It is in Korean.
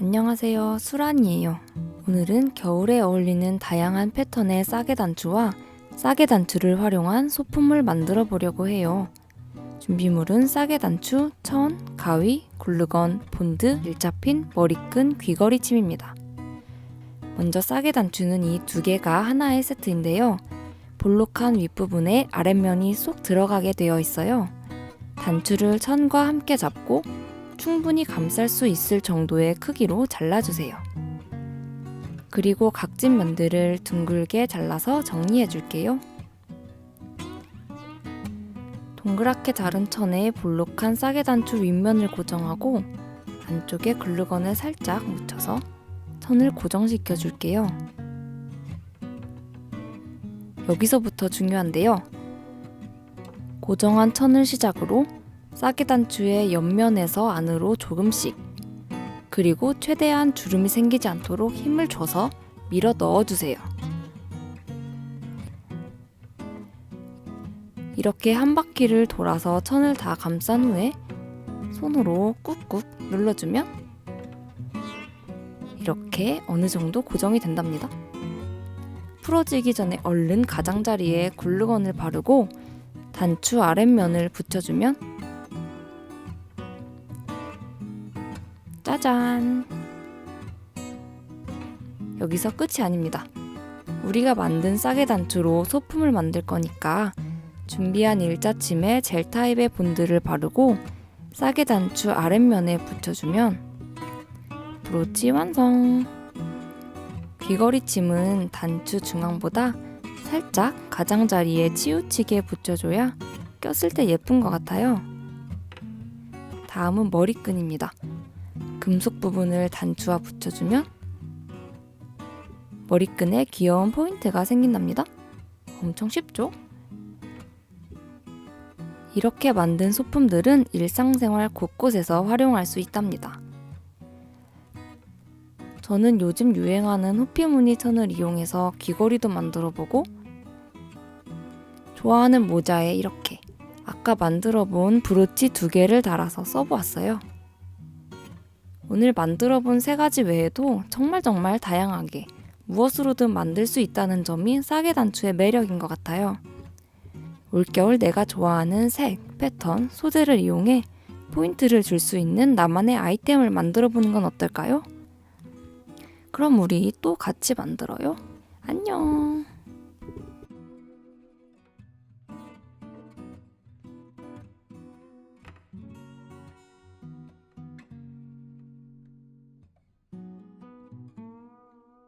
안녕하세요. 수란이에요. 오늘은 겨울에 어울리는 다양한 패턴의 싸게 단추와 싸게 단추를 활용한 소품을 만들어 보려고 해요. 준비물은 싸게 단추, 천, 가위, 글루건, 본드, 일자핀, 머리끈, 귀걸이 침입니다. 먼저 싸게 단추는 이 두 개가 하나의 세트인데요. 볼록한 윗부분에 아랫면이 쏙 들어가게 되어 있어요. 단추를 천과 함께 잡고 충분히 감쌀 수 있을 정도의 크기로 잘라주세요. 그리고 각진 면들을 둥글게 잘라서 정리해 줄게요. 동그랗게 자른 천에 볼록한 싸게 단추 윗면을 고정하고 안쪽에 글루건을 살짝 묻혀서 천을 고정시켜 줄게요. 여기서부터 중요한데요. 고정한 천을 시작으로 싸게 단추의 옆면에서 안으로 조금씩 그리고 최대한 주름이 생기지 않도록 힘을 줘서 밀어 넣어주세요. 이렇게 한 바퀴를 돌아서 천을 다 감싼 후에 손으로 꾹꾹 눌러주면 이렇게 어느 정도 고정이 된답니다. 풀어지기 전에 얼른 가장자리에 글루건을 바르고 단추 아랫면을 붙여주면 짜잔! 여기서 끝이 아닙니다. 우리가 만든 싸게 단추로 소품을 만들 거니까 준비한 일자침에 젤 타입의 본드를 바르고 싸게 단추 아랫면에 붙여주면 브로치 완성! 귀걸이 침은 단추 중앙보다 살짝 가장자리에 치우치게 붙여줘야 꼈을 때 예쁜 것 같아요. 다음은 머리끈입니다. 금속 부분을 단추와 붙여주면 머리끈에 귀여운 포인트가 생긴답니다. 엄청 쉽죠? 이렇게 만든 소품들은 일상생활 곳곳에서 활용할 수 있답니다. 저는 요즘 유행하는 호피 무늬 천을 이용해서 귀걸이도 만들어 보고 좋아하는 모자에 이렇게 아까 만들어 본 브로치 두 개를 달아서 써보았어요. 오늘 만들어 본 세 가지 외에도 정말 정말 다양하게 무엇으로든 만들 수 있다는 점이 싸게 단추의 매력인 것 같아요. 올겨울 내가 좋아하는 색, 패턴, 소재를 이용해 포인트를 줄 수 있는 나만의 아이템을 만들어 보는 건 어떨까요? 그럼 우리 또 같이 만들어요. 안녕!